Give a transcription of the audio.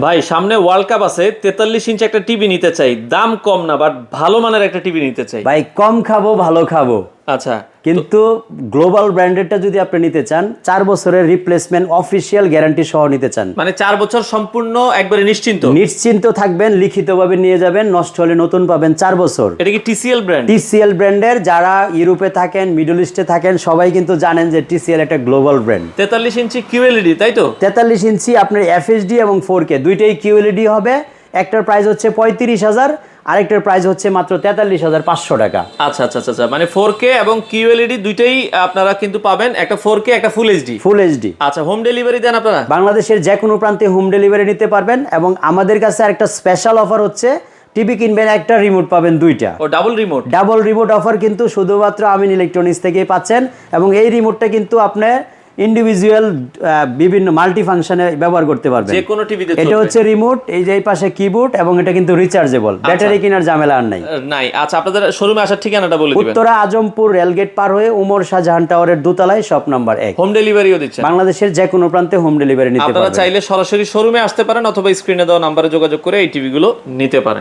ভাই, সামনে world cup আছে, তেতাল্লিশ ইঞ্চি একটা টিভি নিতে চাই। দাম কম না বাট ভালো মানের একটা টিভি নিতে চাই। ভাই, কম খাব, ভালো খাব। আচ্ছা কিন্তু গ্লোবাল ব্র্যান্ডেডটা যদি আপনি নিতে চান চার বছরের রিপ্লেসমেন্ট অফিসিয়াল গ্যারান্টি সহ নিতে চান। মানে চার বছর সম্পূর্ণ একবারে নিশ্চিন্ত? নিশ্চিন্ত থাকবেন লিখিতভাবে নিয়ে যাবেন নষ্ট হলে নতুন পাবেন চার বছর। এটা কি টিসিএল ব্র্যান্ড টিসিএল ব্র্যান্ডের যারা ইউরোপে থাকেন মিডল ইস্টে থাকেন সবাই কিন্তু জানেন যে টিসিএল একটা গ্লোবাল ব্র্যান্ড তেতাল্লিশ ইঞ্চি কিউএলইডি তাই তো? তেতাল্লিশ ইঞ্চি আপনার এফএসডি এবং ফোর কে দুইটাই কিউএলইডি হবে। একটার প্রাইস হচ্ছে পঁয়ত্রিশ হাজার আরেকটার প্রাইস হচ্ছে মাত্র তেতাল্লিশ হাজার পাঁচশো টাকা। আচ্ছা আচ্ছা আচ্ছা আচ্ছা। মানে ফোর কে এবং কিউএলইডি দুইটাই আপনারা কিন্তু পাবেন। একটা ফোর কে একটা ফুল এইচডি ফুল এইচডি আচ্ছা হোম ডেলিভারি দেন আপনারা? বাংলাদেশের যে কোনো প্রান্তে হোম ডেলিভারি নিতে পারবেন এবং আমাদের কাছে একটা স্পেশাল অফার হচ্ছে টিভি কিনবেন একটা রিমোট পাবেন দুইটা। ও double remote double remote offer কিন্তু শুধুমাত্র আমিন ইলেকট্রনিক্স থেকেই পাচ্ছেন এবং এই রিমোটটা কিন্তু আপনি ইন্ডিভিজুয়াল বিভিন্ন মাল্টি ফাংশনে ব্যবহার করতে পারবেন। যে কোনো টিভিতে এটা হচ্ছে রিমোট এই যে এই পাশে কিবোর্ড এবং এটা কিন্তু রিচার্জেবল ব্যাটারি কেনার ঝামেলা আর নাই। নাই। আচ্ছা আপনাদের শোরুমে আসার ঠিকানাটা বলে দিবেন। উত্তরা আজমপুর রেলগেট পার হয়ে উমর শাহজাহান টাওয়ারের দোতলায় শপ নাম্বার এক। হোম ডেলিভারিও দিচ্ছে বাংলাদেশের যে কোনো প্রান্তে হোম ডেলিভারি নিতে পারবেন। আপনারা চাইলে সরাসরি শোরুমে আসতে পারেন অথবা স্ক্রিনে দেওয়া নাম্বারে যোগাযোগ করে এই টিভিগুলো নিতে পারেন।